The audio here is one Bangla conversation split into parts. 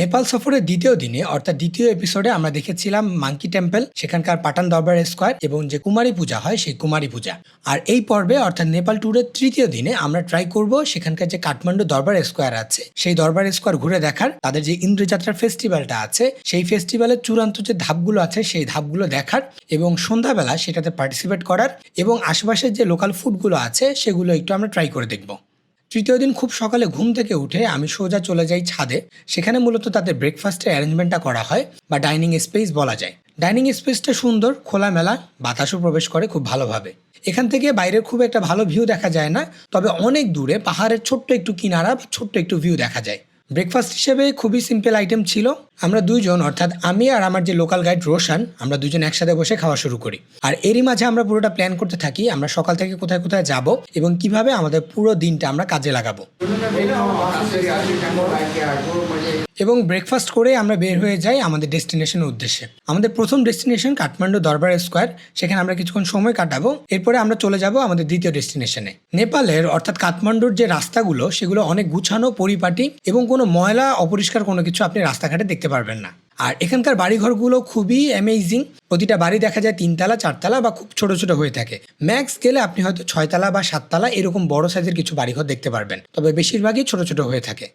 নেপাল সফরের দ্বিতীয় দিনে, অর্থাৎ দ্বিতীয় এপিসোডে আমরা দেখেছিলাম মাঙ্কি টেম্পল সেখানকার পাটান দরবার স্কোয়ার এবং যে কুমারী পূজা হয় সেই কুমারী পূজা। আর এই পর্বে, অর্থাৎ নেপাল ট্যুরের তৃতীয় দিনে আমরা ট্রাই করব সেখানকার যে কাঠমান্ডু দরবার স্কোয়ার আছে, সেই দরবার স্কোয়ার ঘুরে দেখার, তাদের যে ইন্দ্রযাত্রার ফেস্টিভ্যালটা আছে, সেই ফেস্টিভ্যালের চূড়ান্ত যে ধাপগুলো আছে, সেই ধাপগুলো দেখার এবং সন্ধ্যাবেলা সেটাতে পার্টিসিপেট করার এবং আশেপাশের যে লোকাল ফুডগুলো আছে, সেগুলো একটু আমরা ট্রাই করে দেখব। তৃতীয় দিন খুব সকালে ঘুম থেকে উঠে আমি সোজা চলে যাই ছাদে। সেখানে মূলত তাদের ব্রেকফাস্টের অ্যারেঞ্জমেন্টটা করা হয় বা ডাইনিং স্পেস বলা যায়। ডাইনিং স্পেসটা সুন্দর, খোলামেলা, বাতাসও প্রবেশ করে খুব ভালোভাবে। এখান থেকে বাইরের খুব একটা ভালো ভিউ দেখা যায় না, তবে অনেক দূরে পাহাড়ের ছোট্ট একটু কিনারা বা ছোট্ট একটু ভিউ দেখা যায়। ব্রেকফাস্ট হিসেবে খুবই সিম্পল আইটেম ছিল আমরা দুইজন, অর্থাৎ আমি আর আমার যে লোকাল গাইড রোশন, আমরা দুজন একসাথে বসে খাওয়া শুরু করি। আর এরই মাঝে আমরা পুরোটা প্ল্যান করতে থাকি, আমরা সকাল থেকে কোথায় কোথায় যাব এবং কীভাবে আমাদের পুরো দিনটা আমরা কাজে লাগাবো। এবং ব্রেকফাস্ট করে আমরা বের হয়ে যাই আমাদের ডেস্টিনেশনের উদ্দেশ্যে। আমাদের প্রথম ডেস্টিনেশন কাঠমান্ডু দরবার স্কোয়ার সেখানে আমরা কিছুক্ষণ সময় কাটাবো, এরপরে আমরা চলে যাব আমাদের দ্বিতীয় ডেস্টিনেশনে নেপালের, অর্থাৎ কাঠমান্ডুর যে রাস্তাগুলো, সেগুলো অনেক গুছানো, পরিপাটি এবং কোনো ময়লা অপরিষ্কার কোনো কিছু আপনি রাস্তাঘাটে দেখতে পারবেন না। আর এখানকার বাড়িঘরগুলো খুবই অ্যামেজিং প্রতিটা বাড়ি দেখা যায় তিনতলা, চারতলা বা খুব ছোট ছোট হয়ে থাকে। ম্যাক্স গেলে আপনি হয়তো ছয়তলা বা সাততলা এরকম বড় সাইজের কিছু বাড়িঘর দেখতে পারবেন। তবে বেশিরভাগই ছোট ছোট হয়ে থাকে।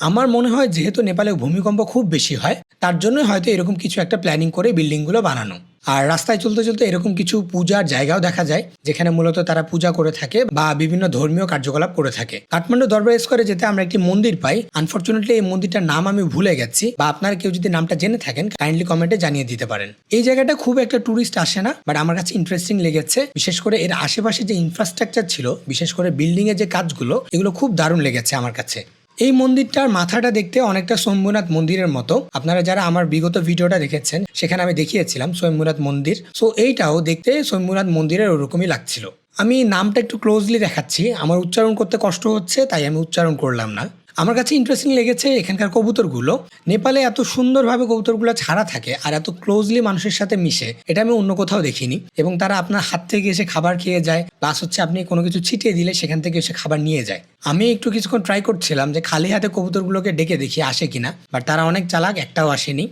আমার মনে হয় যেহেতু নেপালে ভূমিকম্প খুব বেশি হয়, তার জন্যই হয়তো এরকম কিছু একটা প্ল্যানিং করে বিল্ডিংগুলো বানানো। আর রাস্তায় চলতে চলতে এরকম কিছু পূজার জায়গাও দেখা যায়, যেখানে মূলত তারা পূজা করে থাকে বা বিভিন্ন ধর্মীয় কার্যকলাপ করে থাকে। কাঠমান্ডু দরবার স্কোয়ারে যেতে আমরা একটি মন্দির পাই। আনফর্চুনেটলি এই মন্দিরটার নাম আমি ভুলে গেছি বা আপনারা কেউ যদি নামটা জেনে থাকেন কাইন্ডলি কমেন্টে জানিয়ে দিতে পারেন। এই জায়গাটা খুব একটা টুরিস্ট আসে না বাট আমার কাছে ইন্টারেস্টিং লেগেছে। বিশেষ করে এর আশেপাশে যে ইনফ্রাস্ট্রাকচার ছিল, বিশেষ করে বিল্ডিং এর যে কাজগুলো, এগুলো খুব দারুণ লেগেছে আমার কাছে। এই মন্দিরটার মাথাটা দেখতে অনেকটা সোমনাথ মন্দিরের মতো। আপনারা যারা আমার বিগত ভিডিওটা দেখেছেন, সেখানে আমি দেখিয়েছিলাম শম্ভুনাথ মন্দির। সো এইটাও দেখতে শম্ভুনাথ মন্দিরের ওরকমই লাগছিল। আমি নামটা একটু ক্লোজলি দেখাচ্ছি। আমার উচ্চারণ করতে কষ্ট হচ্ছে, তাই আমি উচ্চারণ করলাম না। আমার কাছে ইন্টারেস্টিং লেগেছে এখানকার কবুতরগুলো। নেপালে এত সুন্দরভাবে কবুতরগুলো ছাড়া থাকে আর এত ক্লোজলি মানুষের সাথে মিশে, এটা আমি অন্য কোথাও দেখিনি। এবং তারা আপনার হাত থেকে এসে খাবার খেয়ে যায় প্লাস হচ্ছে আপনি কোনো কিছু ছিটিয়ে দিলে সেখান থেকে এসে খাবার নিয়ে যায়। আমি একটু কিছুক্ষণ ট্রাই করছিলাম যে খালি হাতে কবুতরগুলোকে ডেকে দেখি আসে কিনা বাট তারা অনেক চালাক, একটাও আসেনি।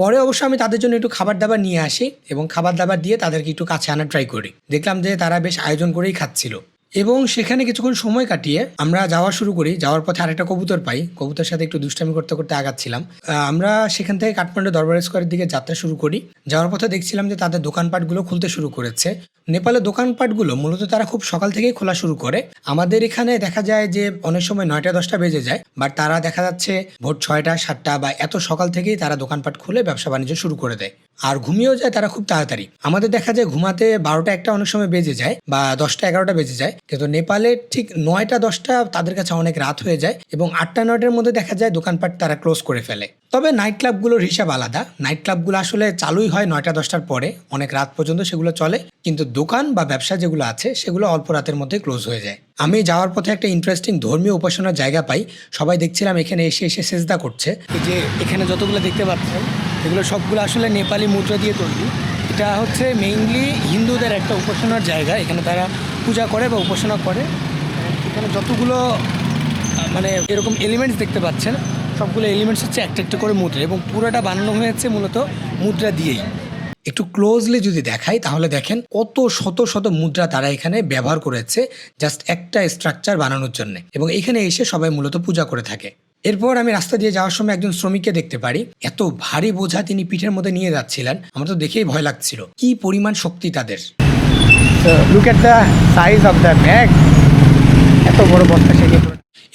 পরে অবশ্য আমি তাদের জন্য একটু খাবার দাবার নিয়ে আসি এবং খাবার দাবার দিয়ে তাদেরকে একটু কাছে আনার ট্রাই করি। দেখলাম যে তারা বেশ আয়োজন করেই খাচ্ছিল। এবং সেখানে কিছুক্ষণ সময় কাটিয়ে আমরা যাওয়া শুরু করি। যাওয়ার পথে আরেকটা কবুতর পাই। কবুতর সাথে একটু দুষ্টামি করতে করতে আগাচ্ছিলাম। আমরা সেখান থেকে কাঠমান্ডু দরবার স্কোয়ারের দিকে যাত্রা শুরু করি। যাওয়ার পথে দেখছিলাম যে তাদের দোকানপাটগুলো খুলতে শুরু করেছে। নেপালের দোকানপাটগুলো মূলত তারা খুব সকাল থেকেই খোলা শুরু করে। আমাদের এখানে দেখা যায় যে অনেক সময় নয়টা, দশটা বেজে যায়। বাট তারা দেখা যাচ্ছে ভোর ছয়টা, সাতটা বা এত সকাল থেকেই তারা দোকানপাট খুলে ব্যবসা বাণিজ্য শুরু করে দেয়। আর ঘুমিয়েও যায় তারা খুব তাড়াতাড়ি। আমাদের দেখা যায় ঘুমাতে বারোটা একটা অনেক সময় বেজে যায় বা দশটা এগারোটা বেজে যায়। কিন্তু নেপালে ঠিক নয়টা, দশটা তাদের কাছে অনেক রাত হয়ে যায় এবং আটটা, নয়টার মধ্যে দেখা যায় দোকানপাট তারা ক্লোজ করে ফেলে। তবে নাইট ক্লাবগুলোর হিসাব আলাদা। নাইট ক্লাবগুলো আসলে চালুই হয় নয়টা, দশটার পরে। অনেক রাত পর্যন্ত সেগুলো চলে। কিন্তু দোকান বা ব্যবসা যেগুলো আছে সেগুলো অল্প রাতের মধ্যে ক্লোজ হয়ে যায়। আমি যাওয়ার পথে একটা ইন্টারেস্টিং ধর্মীয় উপাসনার জায়গা পাই। সবাই দেখছিলাম এখানে এসে এসে সেজদা করছে। যে এখানে যতগুলো দেখতে পাচ্ছেন এগুলো সবগুলো আসলে নেপালি মুদ্রা দিয়ে তৈরি। এটা হচ্ছে মেইনলি হিন্দুদের একটা উপাসনার জায়গা। এখানে তারা পূজা করে বা উপাসনা করে। এখানে যতগুলো মানে এরকম এলিমেন্টস দেখতে পাচ্ছেন, সবগুলো এলিমেন্টস হচ্ছে একটা একটা করে মুদ্রা এবং পুরোটা বানানো হয়েছে মূলত মুদ্রা দিয়েই। একটু ক্লোজলি যদি দেখাই, তাহলে দেখেন কত শত শত মুদ্রা তারা এখানে ব্যবহার করেছে জাস্ট একটা স্ট্রাকচার বানানোর জন্য। এবং এখানে এসে সবাই মূলত পূজা করে থাকে। এরপর আমি রাস্তা দিয়ে যাওয়ার সময় একজন শ্রমিককে দেখতে পারি। এত ভারী বোঝা তিনি পিঠের মধ্যে নিয়ে যাচ্ছিলেন। আমার তো দেখেই ভয় লাগছিল। কি পরিমাণ শক্তি তাদের। Look at the size of the bag এত বড় বস্তা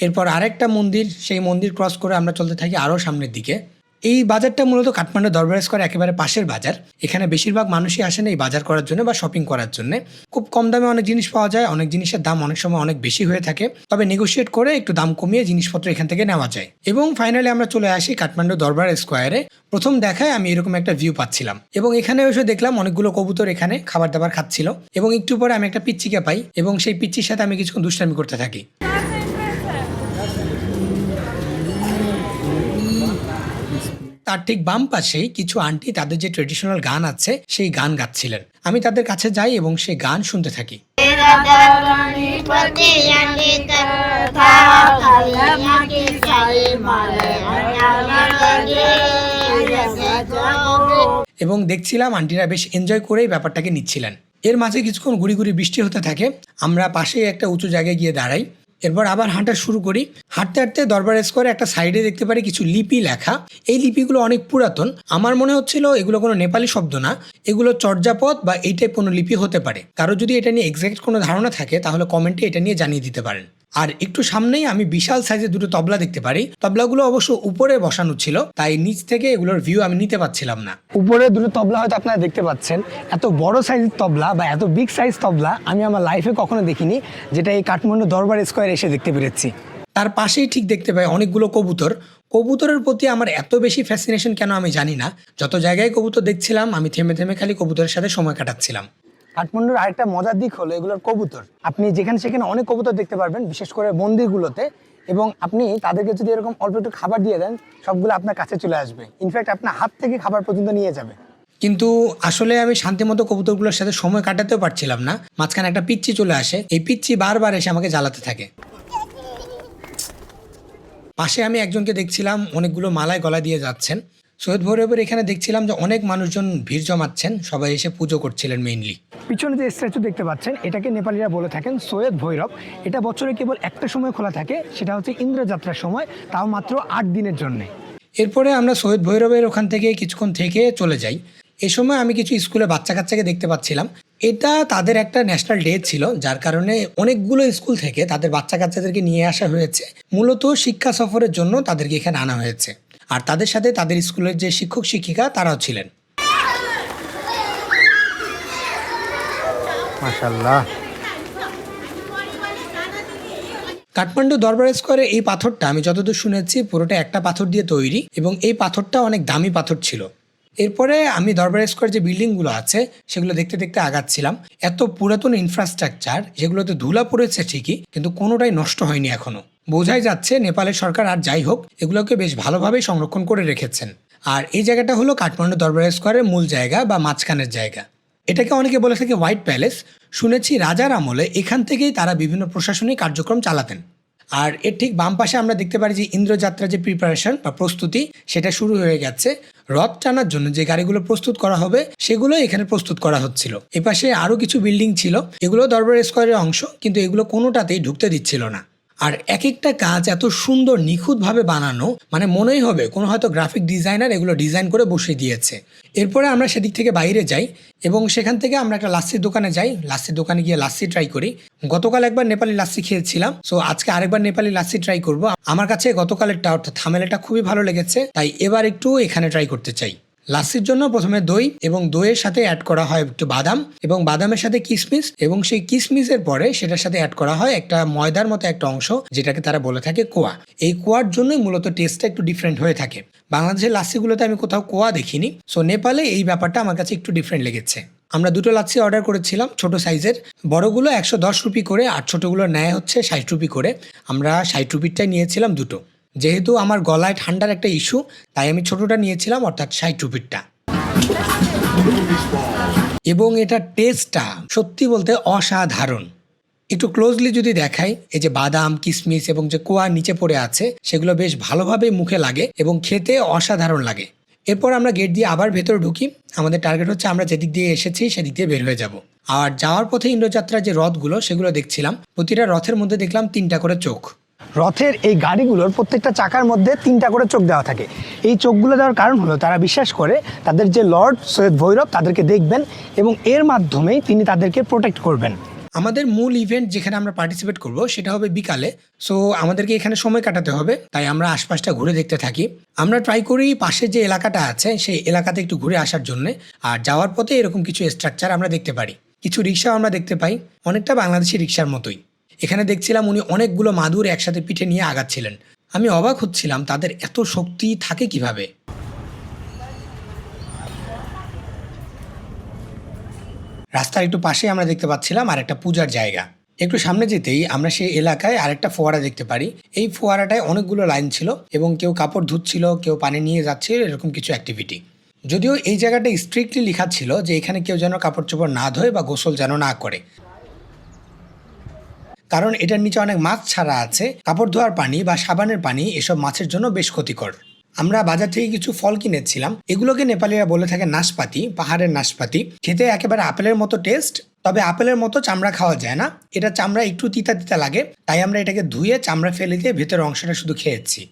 এরপর আরেকটা মন্দির সেই মন্দির ক্রস করে আমরা চলতে থাকি আরও সামনের দিকে। এই বাজারটা মূলত কাঠমান্ডু দরবার স্কোয়ার একেবারে পাশের বাজার। এখানে বেশিরভাগ মানুষই আসেন এই বাজার করার জন্য বা শপিং করার জন্য। খুব কম দামে অনেক জিনিস পাওয়া যায়, অনেক জিনিসের দাম অনেক সময় অনেক বেশি হয়ে থাকে। তবে নেগোশিয়েট করে একটু দাম কমিয়ে জিনিসপত্র এখান থেকে নেওয়া যায়। এবং ফাইনালি আমরা চলে আসি কাঠমান্ডু দরবার স্কোয়ারে প্রথম দেখায় আমি এরকম একটা ভিউ পাচ্ছিলাম। এবং এখানে এসে দেখলাম অনেকগুলো কবুতর এখানে খাবার দাবার খাচ্ছিল। এবং একটু পরে আমি একটা পিচ্চিকে পাই। এবং সেই পিচ্চির সাথে আমি কিছুক্ষণ দুষ্টামি করতে থাকি। তার ঠিক বাম পাশেই কিছু আন্টি তাদের যে ট্রেডিশনাল গান আছে, সেই গান গাচ্ছিলেন। আমি তাদের কাছে যাই এবং সেই গান শুনতে থাকি। এবং দেখছিলাম আন্টিরা বেশ এনজয় করেই ব্যাপারটাকে নিচ্ছিলেন। এর মাঝে কিছুক্ষণ গুড়ি গুড়ি বৃষ্টি হতে থাকে। আমরা পাশেই একটা উঁচু জায়গায় গিয়ে দাঁড়াই। এরপর আবার হাঁটা শুরু করি। হাঁটতে হাঁটতে দরবার স্কোয়ারে একটা সাইডে দেখতে পারি কিছু লিপি লেখা। এই লিপিগুলো অনেক পুরাতন। আমার মনে হচ্ছিল এগুলো কোনো নেপালি শব্দ না। এগুলো চর্যাপদ বা এই টাইপ কোনো লিপি হতে পারে। কারও যদি এটা নিয়ে এক্সাক্ট কোনো ধারণা থাকে, তাহলে কমেন্টে এটা নিয়ে জানিয়ে দিতে পারেন। আর একটু সামনেই আমি বিশাল সাইজের দুটো তবলা দেখতে পারি। তবলাগুলো অবশ্য উপরে বসানো ছিল তাই নিচ থেকে এগুলোর ভিউ আমি নিতে পারছিলাম না। উপরে দুটো তবলা হয়তো আপনারা দেখতে পাচ্ছেন। এত বড় সাইজের তবলা বা এত বিগ সাইজ তবলা আমি আমার লাইফে কখনো দেখিনি যেটা এই কাঠমান্ডু দরবার স্কোয়ার এসে দেখতে পেরেছি। তার পাশেই ঠিক দেখতে পাই অনেকগুলো কবুতর। কবুতরের প্রতি আমার এত বেশি ফ্যাসিনেশন কেন আমি জানি না। যত জায়গায় কবুতর দেখছিলাম আমি থেমে থেমে খালি কবুতরের সাথে সময় কাটাচ্ছিলাম। কাঠমান্ডুর আরেকটা মজার দিক হলো এগুলোর কবুতর। আপনি যেখানে সেখানে অনেক কবুতর দেখতে পারবেন, বিশেষ করে মন্দিরগুলোতে। এবং আপনি তাদেরকে যদি এরকম অল্প একটু খাবার দিয়ে দেন, সবগুলো আপনার কাছে চলে আসবে। ইনফ্যাক্ট আপনার হাত থেকে খাবার পর্যন্ত নিয়ে যাবে। কিন্তু আসলে আমি শান্তিমতো কবুতরগুলোর সাথে সময় কাটাতেও পারছিলাম না। মাঝখানে একটা পিচ্ছি চলে আসে। এই পিচ্ছি বারবার এসে আমাকে জ্বালাতে থাকে। পাশে আমি একজনকে দেখছিলাম, অনেকগুলো মালায় গলা দিয়ে যাচ্ছেন। সৈয়দ ভৈরবের এখানে দেখছিলাম যে অনেক মানুষজন ভিড় জমাচ্ছেন সবাই এসে পুজো করছিলেন মেইনলি পিছনে যে স্ট্যাচু দেখতে পাচ্ছেন এটাকে নেপালিরা বলে থাকেন সৈয়দ ভৈরব। এটা বছরে কেবল একটা সময় খোলা থাকে সেটা হচ্ছে ইন্দ্রযাত্রার সময় তাও মাত্র আট দিনের জন্যে। এরপরে আমরা সৈয়দ ভৈরবের ওখান থেকে কিছুক্ষণ থেকে চলে যাই। এ সময় আমি কিছু স্কুলে বাচ্চা কাচ্চাকে দেখতে পাচ্ছিলাম। এটা তাদের একটা ন্যাশনাল ডে ছিল যার কারণে অনেকগুলো স্কুল থেকে তাদের বাচ্চা কাচ্চাদেরকে নিয়ে আসা হয়েছে। মূলত শিক্ষা সফরের জন্য তাদেরকে এখানে আনা হয়েছে। আর তাদের সাথে তাদের স্কুলের যে শিক্ষক শিক্ষিকা তারাও ছিলেন। মাশাল্লাহ কাঠমান্ডু দরবার স্কোয়ারে এই পাথরটা আমি যতদূর শুনেছি পুরোটা একটা পাথর দিয়ে তৈরি এবং এই পাথরটা অনেক দামি পাথর ছিল। এরপরে আমি দরবার স্কোয়ার যে বিল্ডিংগুলো আছে সেগুলো দেখতে দেখতে আগাচ্ছিলাম। এত পুরাতন ইনফ্রাস্ট্রাকচার যেগুলোতে ধুলা পড়েছে ঠিকই কিন্তু কোনোটাই নষ্ট হয়নি এখনও। বোঝাই যাচ্ছে নেপালের সরকার আর যাই হোক, এগুলোকে বেশ ভালোভাবেই সংরক্ষণ করে রেখেছেন। আর এই জায়গাটা হলো কাঠমান্ডু দরবার স্কোয়ারের মূল জায়গা বা মাঝখানের জায়গা। এটাকে অনেকে বলে থাকে হোয়াইট প্যালেস। শুনেছি রাজার আমলে এখান থেকেই তারা বিভিন্ন প্রশাসনিক কার্যক্রম চালাতেন। আর এর ঠিক বাম পাশে আমরা দেখতে পারি যে ইন্দ্রযাত্রা যে প্রিপারেশন বা প্রস্তুতি, সেটা শুরু হয়ে গেছে। রথ টানার জন্য যে গাড়িগুলো প্রস্তুত করা হবে সেগুলো এখানে প্রস্তুত করা হচ্ছিল। এপাশে আরও কিছু বিল্ডিং ছিল। এগুলো দরবার স্কোয়ারের অংশ, কিন্তু এগুলো কোনোটাতেই ঢুকতে দিচ্ছিল না। আর এক একটা কাজ এত সুন্দর নিখুঁতভাবে বানানো মানে মনেই হবে কোনো হয়তো গ্রাফিক ডিজাইনার এগুলো ডিজাইন করে বসিয়ে দিয়েছে। এরপরে আমরা সেদিক থেকে বাইরে যাই এবং সেখান থেকে আমরা একটা লাস্সির দোকানে যাই। লাস্সির দোকানে গিয়ে লাস্সি ট্রাই করি। গতকাল একবার নেপালি লাস্সি খেয়েছিলাম সো আজকে আরেকবার নেপালি লাস্সি ট্রাই করব। আমার কাছে গতকালেরটা, অর্থাৎ থামেলেটা খুবই ভালো লেগেছে, তাই এবার একটু এখানে ট্রাই করতে চাই। লাস্সির জন্য প্রথমে দই এবং দইয়ের সাথে অ্যাড করা হয় একটু বাদাম এবং বাদামের সাথে কিশমিশ এবং সেই কিশমিশের পরে সেটার সাথে অ্যাড করা হয় একটা ময়দার মতো একটা অংশ যেটাকে তারা বলে থাকে কোয়া। এই কোয়ার জন্যই মূলত টেস্টটা একটু ডিফারেন্ট হয়ে থাকে। বাংলাদেশের লাস্সিগুলোতে আমি কোথাও কোয়া দেখিনি সো নেপালে এই ব্যাপারটা আমার কাছে একটু ডিফারেন্ট লেগেছে। আমরা দুটো লাচ্ছি অর্ডার করেছিলাম, ছোট সাইজের। বড়গুলো একশো দশ রুপি করে, আর ছোটোগুলো নেয় হচ্ছে ষাট রুপি করে। আমরা ষাট রুপিরটাই নিয়েছিলাম দুটো। যেহেতু আমার গলায় ঠান্ডার একটা ইস্যু তাই আমি ছোটটা নিয়েছিলাম, অর্থাৎ ষাট রুপিরটা। এবং এটা টেস্টটা সত্যি বলতে অসাধারণ। একটু ক্লোজলি যদি দেখাই, এই যে বাদাম কিশমিশ এবং যে কোয়া নিচে পড়ে আছে, সেগুলো বেশ ভালোভাবে মুখে লাগে এবং খেতে অসাধারণ লাগে। এরপর আমরা গেট দিয়ে আবার ভেতরে ঢুকি। আমাদের টার্গেট হচ্ছে আমরা যেদিক দিয়ে এসেছি, সেদিক দিয়ে বের হয়ে যাব। আর যাওয়ার পথে ইন্দ্রযাত্রার যে রথগুলো, সেগুলো দেখছিলাম। প্রতিটা রথের মধ্যে দেখলাম তিনটা করে চোখ। রথের এই গাড়িগুলোর প্রত্যেকটা চাকার মধ্যে তিনটা করে চোখ দেওয়া থাকে। এই চোখগুলো দেওয়ার কারণ হলো তারা বিশ্বাস করে তাদের যে লর্ড সৈয়দ ভৈরব তাদেরকে দেখবেন এবং এর মাধ্যমেই তিনি তাদেরকে প্রোটেক্ট করবেন। আমাদের মূল ইভেন্ট যেখানে আমরা পার্টিসিপেট করব সেটা হবে বিকালে। সো আমাদেরকে এখানে সময় কাটাতে হবে, তাই আমরা আশপাশটা ঘুরে দেখতে থাকি। আমরা ট্রাই করি পাশের যে এলাকাটা আছে, সেই এলাকাতে একটু ঘুরে আসার জন্য। আর যাওয়ার পথে এরকম কিছু স্ট্রাকচার আমরা দেখতে পারি। কিছু রিক্সাও আমরা দেখতে পাই, অনেকটা বাংলাদেশি রিক্সার মতোই। এখানে দেখছিলাম উনি অনেকগুলো মাদুর একসাথে পিঠে নিয়ে আগাচ্ছিলেন। আমি অবাক হচ্ছিলাম, তাদের এত শক্তি থাকে কীভাবে? রাস্তার একটু পাশে আমরা দেখতে পাচ্ছিলাম আর একটা পূজার জায়গা। একটু সামনে যেতেই আমরা সেই এলাকায় আরেকটা ফোয়ারা দেখতে পারি। এই ফোয়ারাটায় অনেকগুলো লাইন ছিল এবং কেউ কাপড় ধুচ্ছিল, কেউ পানি নিয়ে যাচ্ছিল, এরকম কিছু অ্যাক্টিভিটি যদিও এই জায়গাটা স্ট্রিক্টলি লেখা ছিল যে এখানে কেউ যেন কাপড় চোপড় না ধোয় বা গোসল যেন না করে। কারণ এটার নিচে অনেক মাছ ছাড়া আছে। কাপড় ধোয়ার পানি বা সাবানের পানি এসব মাছের জন্য বেশ ক্ষতিকর। আমরা বাজার থেকে কিছু ফল কিনেছিলাম। এগুলোকে নেপালিরা বলে থাকে নাশপাতি, পাহাড়ের নাশপাতি। খেতে একেবারে আপেলের মতো টেস্ট, তবে আপেলের মতো চামড়া খাওয়া যায় না। এটা চামড়া একটু তিতা তিতা লাগে, তাই আমরা এটাকে ধুয়ে চামড়া ফেলে দিয়ে ভেতরের অংশটা শুধু খেয়েছি।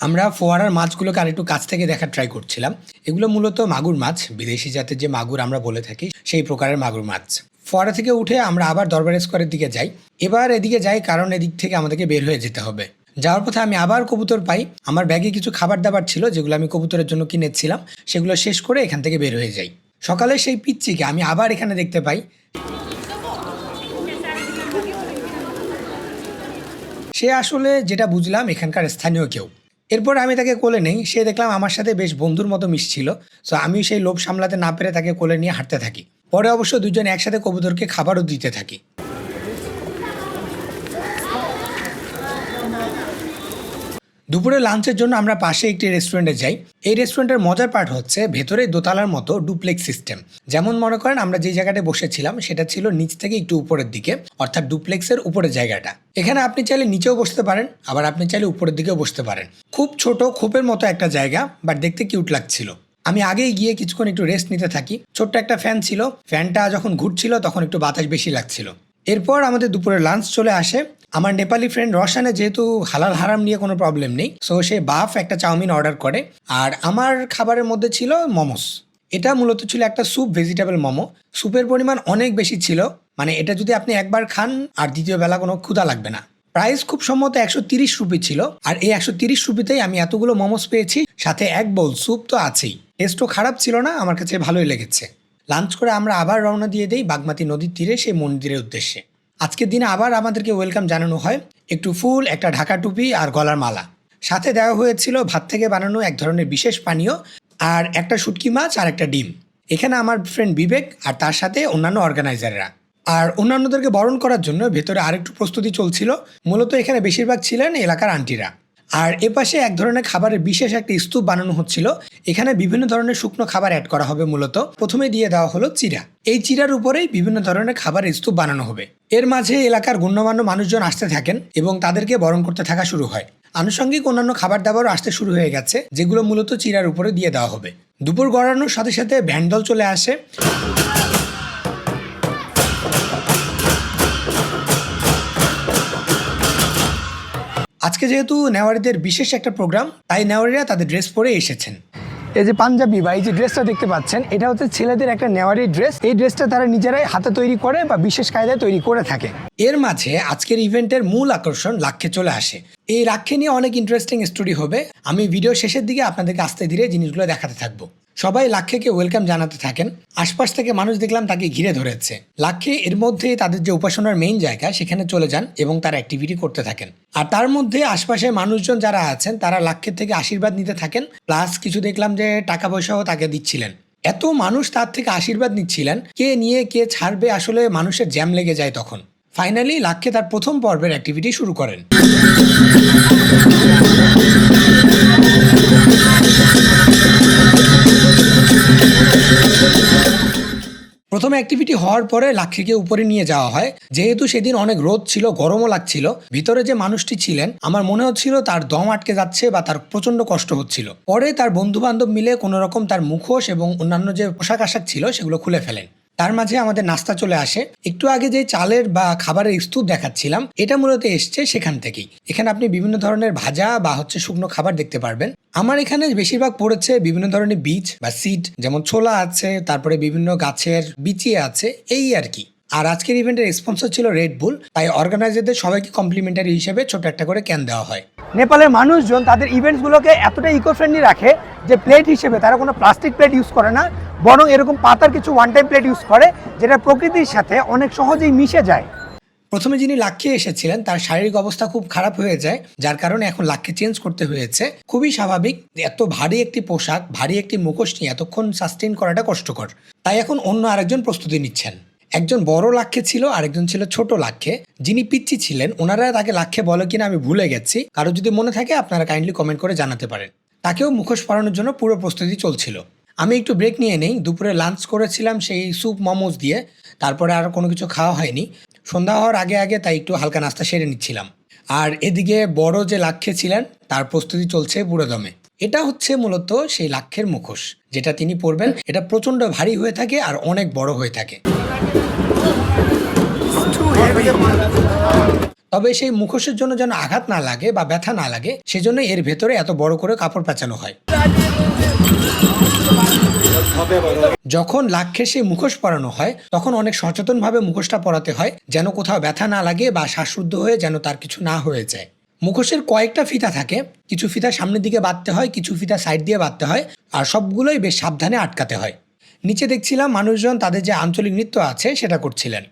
আমরা ফোয়ারার মাছগুলোকে আরেকটু কাছ থেকে দেখার ট্রাই করছিলাম। এগুলো মূলত মাগুর মাছ, বিদেশি জাতের যে মাগুর আমরা বলে থাকি, সেই প্রকারের মাগুর মাছ। ফোয়ারা থেকে উঠে আমরা আবার দরবার স্কোয়ারের দিকে যাই। এবার এদিকে যাই, কারণ এদিক থেকে আমাদেরকে বের হয়ে যেতে হবে। যাওয়ার পথে আমি আবার কবুতর পাই। আমার ব্যাগে কিছু খাবার দাবার ছিল, যেগুলো আমি কবুতরের জন্য কিনেছিলাম। সেগুলো শেষ করে এখান থেকে বের হয়ে যাই। সকালে সেই পিচ্চিকে আমি আবার এখানে দেখতে পাই। সে আসলে যেটা বুঝলাম, এখানকার স্থানীয় কেউ। এরপর আমি তাকে কোলে নেই, সে দেখলাম আমার সাথে বেশ বন্ধুর মতো মিশছিল সো আমি সেই লোভ সামলাতে না পেরে তাকে কোলে নিয়ে হাঁটতে থাকি। পরে অবশ্য দুজন একসাথে কবুতরকে খাবারও দিতে থাকি। দুপুরে লাঞ্চের জন্য আমরা পাশে একটি রেস্টুরেন্টে যাই। এই রেস্টুরেন্টের মজার পার্ট হচ্ছে ভেতরে দোতলার মতো ডুপ্লেক্স সিস্টেম যেমন মনে করেন আমরা যে জায়গাটায় বসেছিলাম, সেটা ছিল নিচ থেকে একটু উপরের দিকে, অর্থাৎ ডুপ্লেক্সের উপরের জায়গাটা। এখানে আপনি চাইলে নিচেও বসতে পারেন, আবার আপনি চাইলে উপরের দিকেও বসতে পারেন। খুব ছোট, খোপের মতো একটা জায়গা বাট দেখতে কিউট লাগছিল। আমি আগেই গিয়ে কিছুক্ষণ একটু রেস্ট নিতে থাকি। ছোট্ট একটা ফ্যান ছিল। ফ্যানটা যখন ঘুরছিল, তখন একটু বাতাস বেশি লাগছিল। এরপর আমাদের দুপুরে লাঞ্চ চলে আসে। আমার নেপালি ফ্রেন্ড রসানে যেহেতু হালাল হারাম নিয়ে কোনো প্রবলেম নেই সো সে বাফ একটা চাউমিন অর্ডার করে। আর আমার খাবারের মধ্যে ছিল মোমোস। এটা মূলত ছিল একটা স্যুপ ভেজিটেবল মোমো। স্যুপের পরিমাণ অনেক বেশি ছিল মানে এটা যদি আপনি একবার খান, আর দ্বিতীয় বেলা কোনো ক্ষুধা লাগবে না। প্রাইস খুব সম্ভবত একশো তিরিশ রুপি ছিল, আর এই একশো তিরিশ রুপিতেই আমি এতগুলো মোমোস পেয়েছি, সাথে এক বোল স্যুপ তো আছেই। টেস্টও খারাপ ছিল না, আমার কাছে ভালোই লেগেছে। লাঞ্চ করে আমরা আবার রওনা দিয়ে দেই বাগমাতি নদীর তীরে, সেই মন্দিরের উদ্দেশ্যে। আজকের দিনে আবার আমাদেরকে ওয়েলকাম জানানো হয় একটু ফুল, একটা ঢাকা টুপি আর গলার মালা। সাথে দেওয়া হয়েছিল ভাত থেকে বানানো এক ধরনের বিশেষ পানীয় আর একটা শুটকি মাছ আর একটা ডিম। এখানে আমার ফ্রেন্ড বিবেক আর তার সাথে অন্যান্য অর্গানাইজাররা আর অন্যান্যদেরকে বরণ করার জন্য ভেতরে আরেকটু প্রস্তুতি চলছিল। মূলত এখানে বেশিরভাগ ছিলেন এলাকার আন্টিরা আর এপাশে এক ধরনের খাবারের বিশেষ একটা স্তূপ বানানো হচ্ছিল। এখানে বিভিন্ন ধরনের শুকনো খাবার অ্যাড করা হবে মূলত। প্রথমে দিয়ে দেওয়া হলো চিরা। এই চিরার উপরেই বিভিন্ন ধরনের খাবারের স্তূপ বানানো হবে। এর মাঝে এলাকার গণ্যমান্য মানুষজন আসতে থাকেন এবং তাদেরকে বরণ করতে থাকা শুরু হয়। আনুষঙ্গিক অন্যান্য খাবার দাবারও আসতে শুরু হয়ে গেছে, যেগুলো মূলত চিরার উপরে দিয়ে দেওয়া হবে। দুপুর গড়ানোর সাথে সাথে ভ্যান্ডল চলে আসে। আজকে যেহেতু নেওয়ারিদের বিশেষ একটা প্রোগ্রাম, তাই নেওয়ারিরা তাদের ড্রেস পরে এসেছেন। এই যে পাঞ্জাবি বা এই যে ড্রেসটা দেখতে পাচ্ছেন, এটা হচ্ছে ছেলেদের একটা নেওয়ারি ড্রেস এই ড্রেসটা তারা নিজেরাই হাতে তৈরি করে বা বিশেষ কায়দায় তৈরি করে থাকে। এর মাঝে আজকের ইভেন্টের মূল আকর্ষণ লাক্ষে চলে আসে। এই রাক্ষে নিয়ে অনেক ইন্টারেস্টিং স্টোরি হবে। আমি ভিডিও শেষের দিকে আপনাদেরকে আস্তে ধীরে জিনিসগুলো দেখাতে থাকব। সবাই লাক্ষেকে ওয়েলকাম জানাতে থাকেন। আশপাশ থেকে মানুষ দেখলাম তাকে ঘিরে ধরেছে। লাক্ষে এর মধ্যে তাদের যে উপাসনার মেইন জায়গা, সেখানে চলে যান এবং তার অ্যাক্টিভিটি করতে থাকেন। আর তার মধ্যে আশপাশের মানুষজন যারা আছেন, তারা লাক্ষের থেকে আশীর্বাদ নিতে থাকেন প্লাস কিছু দেখলাম যে টাকা পয়সাও তাকে দিচ্ছিলেন। এত মানুষ তার থেকে আশীর্বাদ নিচ্ছিলেন, কে নিয়ে কে ছাড়বে আসলে মানুষের জ্যাম লেগে যায় তখন। ফাইনালি লাক্ষে তার প্রথম পর্বের অ্যাক্টিভিটি শুরু করেন। প্রথম অ্যাক্টিভিটি হওয়ার পরে লাক্ষীকে উপরে নিয়ে যাওয়া হয়। যেহেতু সেদিন অনেক রোদ ছিল, গরমও লাগছিল, ভিতরে যে মানুষটি ছিলেন, আমার মনে হচ্ছিল তার দম আটকে যাচ্ছে বা তার প্রচণ্ড কষ্ট হচ্ছিল। পরে তার বন্ধু বান্ধব মিলে কোনো রকম তার মুখোশ এবং অন্যান্য যে পোশাক আশাক ছিল, সেগুলো খুলে ফেলেন। তার মাঝে আমাদের নাস্তা চলে আসে। একটু আগে যে চালের বা খাবারের স্তূপ দেখাচ্ছিলাম, এটা মূলত এসছে সেখান থেকেই। এখানে আপনি বিভিন্ন ধরনের ভাজা বা হচ্ছে শুকনো খাবার দেখতে পারবেন। আমার এখানে বেশিরভাগ পড়েছে বিভিন্ন ধরনের বীজ বা সিড যেমন ছোলা আছে, তারপরে বিভিন্ন গাছের বিচি আছে, এই আর কি। আর আজকের ইভেন্টের স্পন্সর ছিল রেড বুল তাই অর্গানাইজারদের সবাইকে কমপ্লিমেন্টারি হিসেবে ছোট একটা করে ক্যান দেওয়া হয়। নেপালের মানুষজন তাদের ইভেন্টসগুলোকে এতটা ইকো ফ্রেন্ডলি রাখে যে প্লেট হিসেবে তারা কোনো প্লাস্টিক প্লেট ইউজ করে না। বরং এরকম পাতার কিছু ওয়ান টাইম প্লেট ইউজ করে, যেটা প্রকৃতির সাথে অনেক সহজেই মিশে যায়। প্রথমে যিনি লাক্ষে এসেছিলেন, তার শারীরিক অবস্থা খুব খারাপ হয়ে যায়, যার কারণে এখন লাক্ষে চেঞ্জ করতে হয়েছে। খুবই স্বাভাবিক এত ভারী একটি পোশাক, ভারী একটি মুখোশ নিয়ে এতক্ষণ সাস্টেন করাটা কষ্টকর। তাই এখন অন্য আরেকজন প্রস্তুতি নিচ্ছেন। একজন বড় লাক্ষে ছিল, আরেকজন ছিল ছোট লাক্ষে। যিনি পিচ্ছি ছিলেন, ওনারা তাকে লাক্ষে বলে কিনা আমি ভুলে গেছি। কারও যদি মনে থাকে, আপনারা কাইন্ডলি কমেন্ট করে জানাতে পারেন। তাকেও মুখোশ পরানোর জন্য পুরো প্রস্তুতি চলছিল। আমি একটু ব্রেক নিয়ে নেই। দুপুরে লাঞ্চ করেছিলাম সেই স্যুপ মোমোজ দিয়ে। তারপরে আর কোনো কিছু খাওয়া হয়নি। সন্ধ্যা হওয়ার আগে আগে তাই একটু হালকা নাস্তা সেরে নিচ্ছিলাম। আর এদিকে বড় যে লাক্ষে ছিলেন, তার প্রস্তুতি চলছে পুরো দমে এটা হচ্ছে মূলত সেই লাক্ষের মুখোশ, যেটা তিনি পরবেন। এটা প্রচণ্ড ভারী হয়ে থাকে আর অনেক বড় হয়ে থাকে। তবে সেই মুখোশের জন্য যেন আঘাত না লাগে বা ব্যথা না লাগে সেজন্য এর ভেতরে এত বড় করে কাপড় পেঁচানো হয়। যখন লাক্ষে সেই মুখোশ পরানো হয়, তখন অনেক সচেতনভাবে মুখোশটা পরাতে হয়, যেন কোথাও ব্যথা না লাগে বা শ্বাসরুদ্ধ হয়ে যেন তার কিছু না হয়ে যায়। মুখোশের কয়েকটা ফিতা থাকে, কিছু ফিতা সামনের দিকে বাঁধতে হয়, কিছু ফিতা সাইড দিয়ে বাঁধতে হয়, আর সবগুলোই বেশ সাবধানে আটকাতে হয়। নিচে দেখছিলাম মানুষজন তাদের যে আঞ্চলিক নৃত্য আছে, সেটা করছিলেন।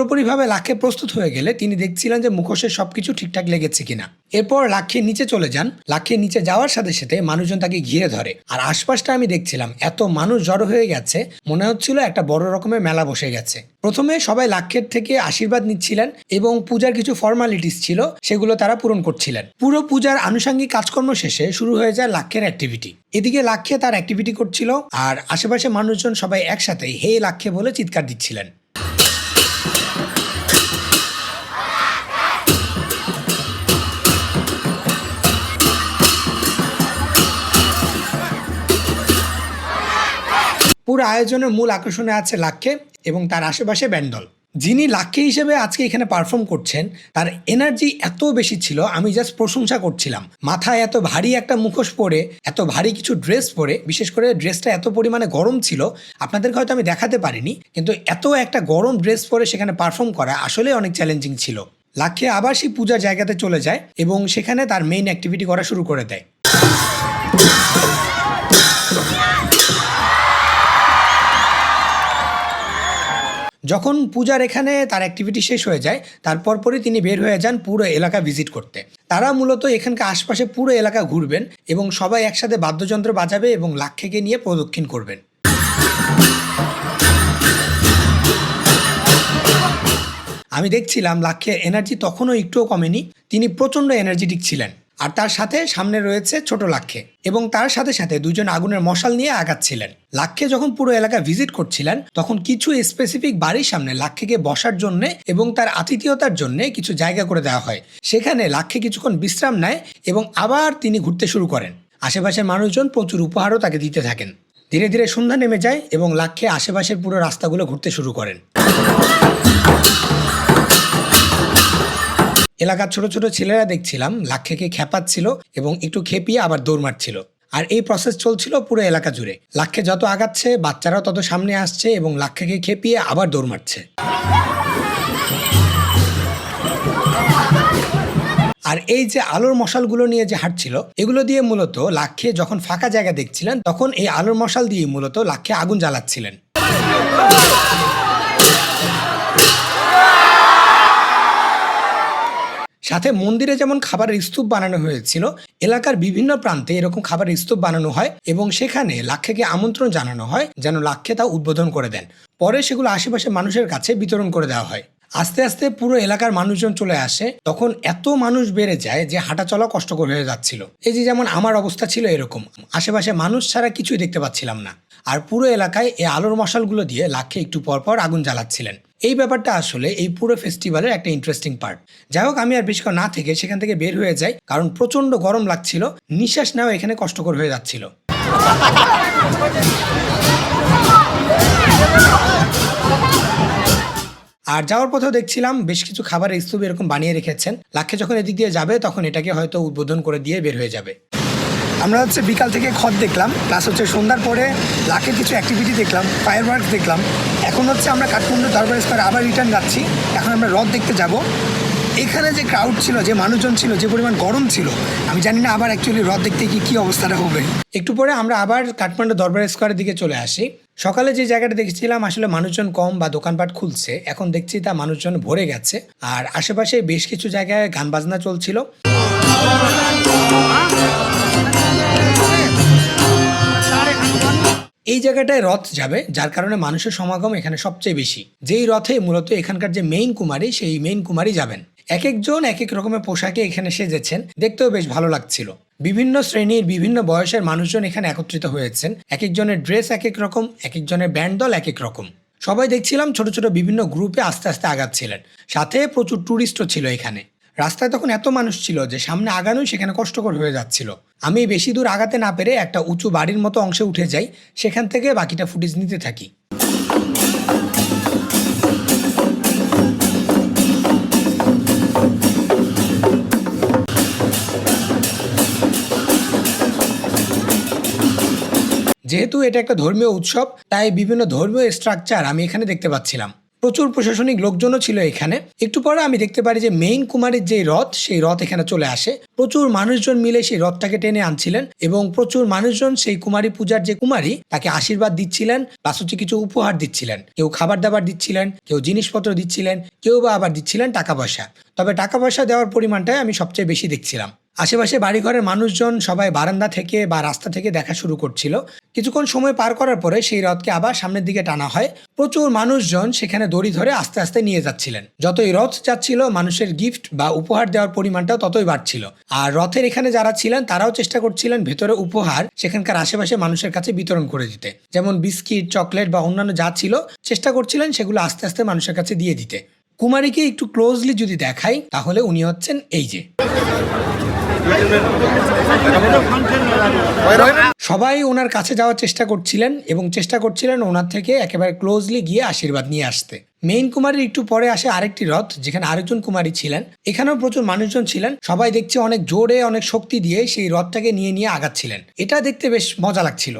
পুরোপুরিভাবে লাক্ষে প্রস্তুত হয়ে গেলে তিনি দেখছিলেন যে মুখোশের সবকিছু ঠিকঠাক লেগেছে কিনা। এরপর লাক্ষের নিচে চলে যান। লাক্ষের নিচে যাওয়ার সাথে সাথে মানুষজন তাকে ঘিরে ধরে। আর আশপাশটা আমি দেখছিলাম, এত মানুষ জড়ো হয়ে গেছে, মনে হচ্ছিল একটা বড় রকমের মেলা বসে গেছে। প্রথমে সবাই লাক্ষের থেকে আশীর্বাদ নিচ্ছিলেন এবং পূজার কিছু ফর্মালিটিস ছিল, সেগুলো তারা পূরণ করছিলেন। পুরো পূজার আনুষঙ্গিক কাজকর্ম শেষে শুরু হয়ে যায় লাক্ষের অ্যাক্টিভিটি এদিকে লাক্ষে তার অ্যাক্টিভিটি করছিল, আর আশেপাশে মানুষজন সবাই একসাথে হে লাক্ষে বলে চিৎকার দিচ্ছিলেন। পুরো আয়োজনের মূল আকর্ষণে আছে লাক্ষে এবং তার আশেপাশে ব্যান্ডল। যিনি লাক্ষে হিসেবে আজকে এখানে পারফর্ম করছেন, তার এনার্জি এত বেশি ছিল, আমি জাস্ট প্রশংসা করছিলাম। মাথায় এত ভারী একটা মুখোশ পরে, এত ভারী কিছু ড্রেস পরে, বিশেষ করে ড্রেসটা এত পরিমাণে গরম ছিল, আপনাদেরকে হয়তো আমি দেখাতে পারিনি, কিন্তু এত একটা গরম ড্রেস পরে সেখানে পারফর্ম করা আসলে অনেক চ্যালেঞ্জিং ছিল। লাক্ষে আবার সেই পূজার জায়গাতে চলে যায় এবং সেখানে তার মেইন অ্যাক্টিভিটি করা শুরু করে দেয়। যখন পূজার এখানে তার অ্যাক্টিভিটি শেষ হয়ে যায় তারপর পরই তিনি বের হয়ে যান পুরো এলাকা ভিজিট করতে। তারা মূলত এখানকার আশপাশে পুরো এলাকা ঘুরবেন এবং সবাই একসাথে বাদ্যযন্ত্র বাজাবে এবং লাক্ষেকে নিয়ে প্রদক্ষিণ করবেন। আমি দেখছিলাম লাক্ষের এনার্জি তখনও একটুও কমেনি, তিনি প্রচণ্ড এনার্জেটিক ছিলেন। আর তার সাথে সামনে রয়েছে ছোট লাক্ষে এবং তার সাথে সাথে দুজন আগুনের মশাল নিয়ে আগাচ্ছিলেন। লাক্ষে যখন পুরো এলাকা ভিজিট করছিলেন, তখন কিছু স্পেসিফিক বাড়ির সামনে লাক্ষেকে বসার জন্য এবং তার আতিথেয়তার জন্য কিছু জায়গা করে দেওয়া হয়। সেখানে লাক্ষে কিছুক্ষণ বিশ্রাম নেয় এবং আবার তিনি ঘুরতে শুরু করেন। আশেপাশের মানুষজন প্রচুর উপহারও তাকে দিতে থাকেন। ধীরে ধীরে সন্ধ্যা নেমে যায় এবং লাক্ষে আশেপাশের পুরো রাস্তাগুলো ঘুরতে শুরু করেন। এলাকার ছোট ছোট ছেলেরা দেখছিলাম, লাক্ষেকে খেপাচ্ছিল এবং একটু খেপিয়ে আবার দৌড় মারছিল। আর এই প্রসেস চলছিল পুরো এলাকা জুড়ে। লাক্ষে যত আগাচ্ছে, বাচ্চারাও তত সামনে আসছে এবং লাক্ষেকে খেপিয়ে আবার দৌড় মারছে। আর এই যে আলোর মশালগুলো নিয়ে যে হাঁটছিল, এগুলো দিয়ে মূলত লাক্ষে যখন ফাঁকা জায়গা দেখছিলেন, তখন এই আলোর মশাল দিয়ে মূলত লাক্ষে আগুন জ্বালাচ্ছিলেন। সাথে মন্দিরে যেমন খাবারের স্তূপ বানানো হয়েছিল, এলাকার বিভিন্ন প্রান্তে এরকম খাবারের স্তূপ বানানো হয় এবং সেখানে লাক্ষেকে আমন্ত্রণ জানানো হয় যেন লাক্ষে তা উদ্বোধন করে দেন। পরে সেগুলো আশেপাশে মানুষের কাছে বিতরণ করে দেওয়া হয়। আস্তে আস্তে পুরো এলাকার মানুষজন চলে আসে, তখন এত মানুষ বেড়ে যায় যে হাঁটা চলা কষ্টকর হয়ে যাচ্ছিল। এই যে যেমন আমার অবস্থা ছিল এরকম, আশেপাশে মানুষ ছাড়া কিছুই দেখতে পাচ্ছিলাম না। আর পুরো এলাকায় এই আলোর মশালগুলো দিয়ে লাক্ষে একটু পর পর আগুন জ্বালাচ্ছিলেন। এই ব্যাপারটা আসলে এই পুরো ফেস্টিভ্যালের একটা ইন্টারেস্টিং পার্ট যাই হোক, আমি আর বেশিক্ষণ না থেকে সেখান থেকে বের হয়ে যাই, কারণ প্রচণ্ড গরম লাগছিল, নিঃশ্বাস নেওয়া এখানে কষ্টকর হয়ে যাচ্ছিল। আর যাওয়ার পথেও দেখছিলাম বেশ কিছু খাবারের স্তূপ এরকম বানিয়ে রেখেছেন। লাক্ষে যখন এদিক দিয়ে যাবে, তখন এটাকে হয়তো উদ্বোধন করে দিয়ে বের হয়ে যাবে। আমরা হচ্ছে বিকাল থেকে খদ দেখলাম প্লাস হচ্ছে সন্ধ্যার পরে লাখের কিছু অ্যাক্টিভিটি দেখলাম ফায়ার ওয়ার্ক দেখলাম। এখন হচ্ছে আমরা কাঠমান্ডু দরবার স্কোয়ার আবার রিটার্ন যাচ্ছি। এখন আমরা হ্রদ দেখতে যাব। এখানে যে ক্রাউড ছিল, যে মানুষজন ছিল, যে পরিমাণ গরম ছিল, আমি জানি না আবার অ্যাকচুয়ালি হ্রদ দেখতে কি কি অবস্থাটা হবে। একটু পরে আমরা আবার কাঠমান্ডু দরবার স্কোয়ারের দিকে চলে আসি। সকালে যে জায়গাটা দেখছিলাম, আসলে মানুষজন কম বা দোকানপাট খুলছে। এখন দেখছি তা মানুষজন ভরে গেছে। আর আশেপাশে বেশ কিছু জায়গায় গান বাজনা চলছিল। এই জায়গাটায় রথ যাবে, যার কারণে মানুষের সমাগম এখানে সবচেয়ে বেশি। যেই রথে মূলত এখানকার যে মেইন কুমারী, সেই মেইন কুমারী যাবেন। এক একজন এক এক রকমের পোশাকে এখানে সেজেছেন, দেখতেও বেশ ভালো লাগছিল। বিভিন্ন শ্রেণির, বিভিন্ন বয়সের মানুষজন এখানে একত্রিত হয়েছেন। এক একজনের ড্রেস এক এক রকম এক একজনের ব্যান্ড দল এক এক রকম। সবাই দেখছিলাম ছোট ছোট বিভিন্ন গ্রুপে আস্তে আস্তে আগাচ্ছিলেন। সাথে প্রচুর ট্যুরিস্টও ছিল এখানে। রাস্তায় তখন এত মানুষ ছিল যে সামনে আগানোই সেখানে কষ্টকর হয়ে যাচ্ছিল। আমি বেশি দূর আগাতে না পেরে একটা উঁচু বাড়ির মতো অংশে উঠে যাই, সেখান থেকে বাকিটা ফুটেজ নিতে থাকি। যেহেতু এটা একটা ধর্মীয় উৎসব, তাই বিভিন্ন ধর্মীয় স্ট্রাকচার আমি এখানে দেখতে পাচ্ছিলাম। প্রচুর প্রশাসনিক লোকজনও ছিল এখানে। একটু পরে আমি দেখতে পারি যে মেইন কুমারের যে রথ, সেই রথ এখানে চলে আসে। প্রচুর মানুষজন মিলে সেই রথটাকে টেনে আনছিলেন এবং প্রচুর মানুষজন সেই কুমারী পূজার যে কুমারী, তাকে আশীর্বাদ দিচ্ছিলেন প্লাস হচ্ছে কিছু উপহার দিচ্ছিলেন। কেউ খাবার দাবার দিচ্ছিলেন, কেউ জিনিসপত্র দিচ্ছিলেন, কেউ বা আবার দিচ্ছিলেন টাকা পয়সা। তবে টাকা পয়সা দেওয়ার পরিমাণটাই আমি সবচেয়ে বেশি দেখছিলাম। আশেপাশে বাড়িঘরের মানুষজন সবাই বারান্দা থেকে বা রাস্তা থেকে দেখা শুরু করছিল। কিছুক্ষণ সময় পার করার পরে সেই রথকে আবার সামনের দিকে টানা হয়। প্রচুর মানুষজন সেখানে দড়ি ধরে আস্তে আস্তে নিয়ে যাচ্ছিলেন। যতই রথ যাচ্ছিল, মানুষের গিফট বা উপহার দেওয়ার পরিমাণটাও ততই বাড়ছিল। আর রথের এখানে যারা ছিলেন, তারাও চেষ্টা করছিলেন ভেতরে উপহার, সেখানকার আশেপাশে মানুষের কাছে বিতরণ করে দিতে। যেমন বিস্কিট, চকলেট বা অন্যান্য যা ছিল, চেষ্টা করছিলেন সেগুলো আস্তে আস্তে মানুষের কাছে দিয়ে দিতে। কুমারীকে একটু ক্লোজলি যদি দেখাই, তাহলে উনি হচ্ছেন এই যে। সবাই ওনার কাছে যাওয়ার চেষ্টা করছিলেন এবং চেষ্টা করছিলেন ওনার থেকে একেবারে ক্লোজলি গিয়ে আশীর্বাদ নিয়ে আসতে। মেইন কুমারীর একটু পরে আসে আরেকটি রথ, যেখানে আরেকজন কুমারী ছিলেন। এখানেও প্রচুর মানুষজন ছিলেন। সবাই দেখছে অনেক জোরে, অনেক শক্তি দিয়ে সেই রথটাকে নিয়ে নিয়ে আগাচ্ছিলেন। এটা দেখতে বেশ মজা লাগছিল।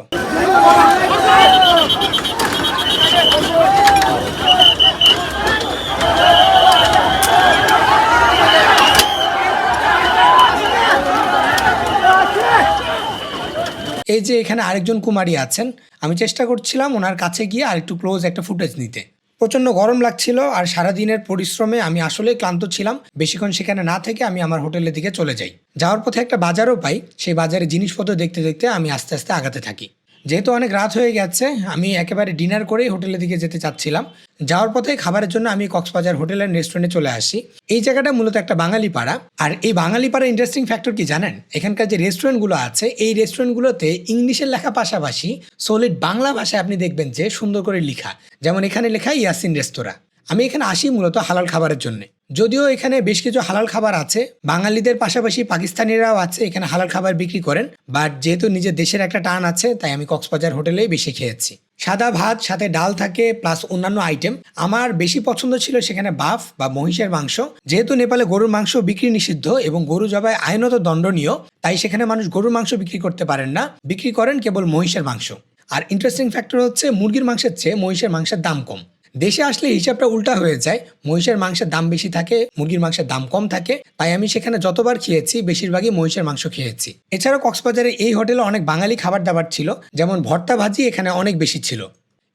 এই যে এখানে আরেকজন কুমারী আছেন, আমি চেষ্টা করছিলাম ওনার কাছে গিয়ে আরেকটু ক্লোজ একটা ফুটেজ নিতে। প্রচণ্ড গরম লাগছিল আর সারাদিনের পরিশ্রমে আমি আসলে ক্লান্ত ছিলাম। বেশিক্ষণ সেখানে না থেকে আমি আমার হোটেলের দিকে চলে যাই। যাওয়ার পথে একটা বাজারও পাই। সেই বাজারে জিনিসপত্র দেখতে দেখতে আমি আস্তে আস্তে আগাতে থাকি। যেহেতু অনেক রাত হয়ে গেছে, আমি একেবারে ডিনার করেই হোটেলের দিকে যেতে চাচ্ছিলাম। যাওয়ার পথে খাবারের জন্য আমি কক্সবাজার হোটেল অ্যান্ড রেস্টুরেন্টে চলে আসি। এই জায়গাটা মূলত একটা বাঙালি পাড়া। আর এই বাঙালি পাড়া ইন্টারেস্টিং ফ্যাক্টর কি জানেন? এখানকার যে রেস্টুরেন্টগুলো আছে, এই রেস্টুরেন্টগুলোতে ইংলিশের লেখা পাশাপাশি সলিড বাংলা ভাষায় আপনি দেখবেন যে সুন্দর করে লেখা। যেমন এখানে লেখা ইয়াসিন রেস্তোরাঁ। আমি এখানে আসি মূলত হালাল খাবারের জন্য। যদিও এখানে বেশ কিছু হালাল খাবার আছে, বাঙালিদের পাশাপাশি পাকিস্তানিরাও আছে এখানে হালাল খাবার বিক্রি করেন, বাট যেহেতু নিজের দেশের একটা টান আছে, তাই আমি কক্সবাজার হোটেলেই বেশি খেয়েছি। সাদা ভাত, সাথে ডাল থাকে, প্লাস অন্যান্য আইটেম। আমার বেশি পছন্দ ছিল সেখানে বাফ বা মহিষের মাংস। যেহেতু নেপালে গরুর মাংস বিক্রি নিষিদ্ধ এবং গরু জবাই আইনত দণ্ডনীয়, তাই সেখানে মানুষ গরুর মাংস বিক্রি করতে পারেন না। বিক্রি করেন কেবল মহিষের মাংস। আর ইন্টারেস্টিং ফ্যাক্টর হচ্ছে, মুরগির মাংসের চেয়ে মহিষের মাংসের দাম কম। দেশে আসলে হিসাবটা উল্টা হয়ে যায়। মহিষের মাংসের দাম বেশি থাকে, মুরগির মাংসের দাম কম থাকে। তাই আমি সেখানে যতবার খেয়েছি, বেশিরভাগই মহিষের মাংস খেয়েছি। এছাড়াও কক্সবাজারে এই হোটেলে অনেক বাঙালি খাবার দাবার ছিল, যেমন ভর্তা ভাজি এখানে অনেক বেশি ছিল।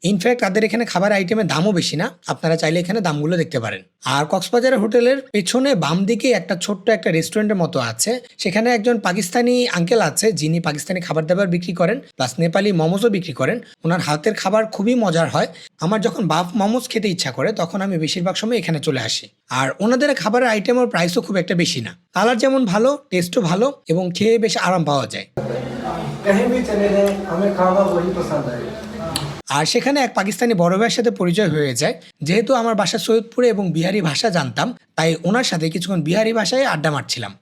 ইনফ্যাক্ট তাদের এখানে খাবার আইটেমের দামও বেশি না। আপনারা চাইলে এখানে দামগুলো দেখতে পারেন। আর কক্সবাজারের হোটেলের পেছনে বাম দিকে একটা ছোট্ট একটা রেস্টুরেন্টের মতো আছে। সেখানে একজন পাকিস্তানি আঙ্কেল আছে, যিনি পাকিস্তানি খাবার দাবার বিক্রি করেন প্লাস নেপালি মোমোজও বিক্রি করেন। ওনার হাতের খাবার খুবই মজার হয়। আমার যখন বাফ মোমোজ খেতে ইচ্ছা করে, তখন আমি বেশিরভাগ সময় এখানে চলে আসি। আর ওনাদের খাবারের আইটেমের প্রাইসও খুব একটা বেশি না। কালার যেমন ভালো টেস্টও ভালো, এবং খেয়ে বেশ আরাম পাওয়া যায়। আর সেখানে এক পাকিস্তানি বড় ভাইয়ের সাথে পরিচয় হয়ে যায় যেহেতু আমার বাসা সৈয়দপুরে এবং বিহারি ভাষা জানতাম তাই ওনার সাথে কিছুক্ষণ বিহারি ভাষায় আড্ডা মারছিলাম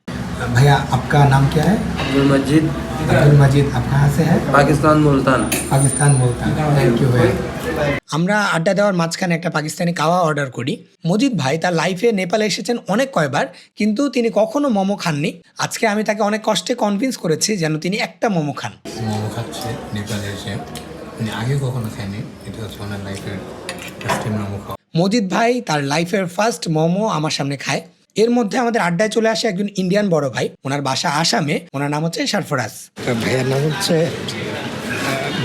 भैया आपका नाम क्या है अब्दुल मजीद अब्दुल मजीद आप कहाँ से हैं पाकिस्तान मुल्तान পাকিস্তান বলতাম থ্যাংক ইউ ভাইয়া আমরা আড্ডা দেওয়ার মাঝখানে একটা পাকিস্তানি কাওয়া অর্ডার করি মজিদ ভাই তার লাইফে নেপালে এসেছেন অনেক কয়বার কিন্তু তিনি কখনো মোমো খাননি আজকে আমি তাকে অনেক কষ্টে কনভিন্স করেছি যেন তিনি একটা মোমো খান মোমো খাচ্ছে নেপালে এসে মানে আগে কখনো খাইনি? এটা হচ্ছে ওনার লাইফের ফার্স্ট টাইম মোমো খাওয়া। মজিদ ভাই তার লাইফের ফার্স্ট মোমো আমার সামনে খায়। এর মধ্যে আমাদের আড্ডায় চলে আসে একজন ইন্ডিয়ান বড় ভাই। ওনার বাসা আসামে। ওনার নাম হচ্ছে সারফরাজ। ভাইয়ের নাম হচ্ছে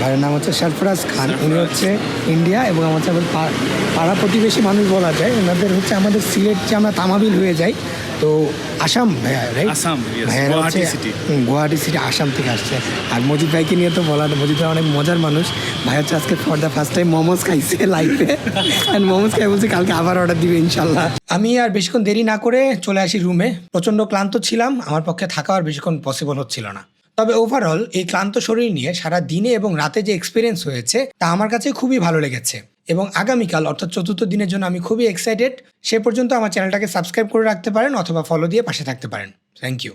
ভাইয়ের নাম হচ্ছে সরফরাজ খান। উনি হচ্ছে ইন্ডিয়া এবং পা- পাড়া প্রতিবেশী মানুষ বলা যায়। ওনাদের হচ্ছে আমাদের সিলেট যে আমরা তামাবিল হয়ে যাই তো আসাম ভাইয়া রাইট আসাম, গুয়াহাটি হচ্ছে গুয়াহাটি সিটি আসাম থেকে আসছে। আর মজিদ ভাইকে নিয়ে তো বলার মজিদ ভাই অনেক মজার মানুষ। ভাই হচ্ছে আজকে for the first time momos খাইছে লাইফে অ্যান্ড মোমোজ খাই বলছে কালকে আবার অর্ডার দিবে ইনশাল্লাহ আমি আর বেশিক্ষণ দেরি না করে চলে আসি রুমে প্রচণ্ড ক্লান্ত ছিলাম। আমার পক্ষে থাকা আর বেশিক্ষণ পসিবল হচ্ছিল না। তবে ওভারঅল এই ক্লান্ত শরীর নিয়ে সারা দিনে এবং রাতে যে এক্সপিরিয়েন্স হয়েছে তা আমার কাছে খুবই ভালো লেগেছে। এবং আগামীকাল, অর্থাৎ চতুর্থ দিনের জন্য আমি খুবই এক্সাইটেড সে পর্যন্ত আমার চ্যানেলটাকে সাবস্ক্রাইব করে রাখতে পারেন অথবা ফলো দিয়ে পাশে থাকতে পারেন। Thank you